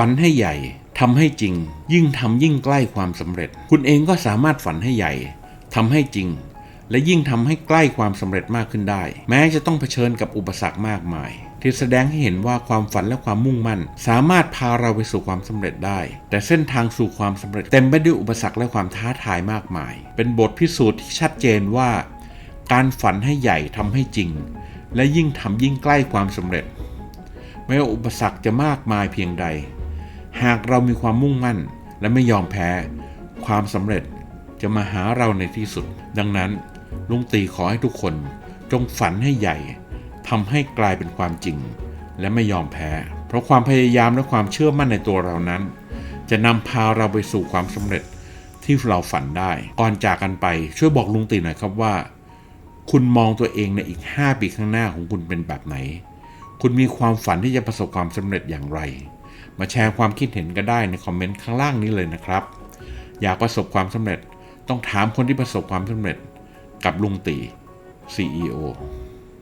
ฝันให้ใหญ่ทำให้จริง ยิ่งทำยิ่งใกล้ความสำเร็จ คุณเองก็สามารถฝันให้ใหญ่ทำให้จริง และยิ่งทำให้ใกล้ความสำเร็จมากขึ้นได้ แม้จะต้องเผชิญกับอุปสรรคมากมาย ที่แสดงให้เห็นว่าความฝันและความมุ่งมั่น สามารถพาเราไปสู่ความสำเร็จได้ แต่เส้นทางสู่ความสำเร็จเต็มไปด้วยอุปสรรคและความท้าทายมากมาย เป็นบทพิสูจน์ที่ชัดเจนว่า การฝันให้ใหญ่ทำให้จริง และยิ่งทำยิ่งใกล้ความสำเร็จ ไม่ว่าอุปสรรคจะมากมายเพียงใด หากเรามีความมุ่งมั่นและไม่ยอมแพ้ ความสำเร็จจะมาหาเราในที่สุด ดังนั้น ลุงตีขอให้ทุกคน จงฝันให้ใหญ่ทำให้กลายเป็นความจริง และไม่ยอมแพ้ เพราะความพยายามและความเชื่อมั่นในตัวเรานั้น จะนำพาเราไปสู่ความสำเร็จที่เราฝันได้ ก่อนจากกันไปช่วยบอกลุงตีหน่อยครับว่า คุณมองตัวเองในอีก 5 ปีข้างหน้าของคุณเป็นแบบไหน คุณมีความฝันที่จะประสบความสำเร็จอย่างไร มาแชร์ความคิดเห็นก็ได้ในคอมเมนต์ข้างล่างนี้เลยนะครับ อยากประสบความสำเร็จต้องถามคนที่ประสบความสำเร็จกับลุงตี CEO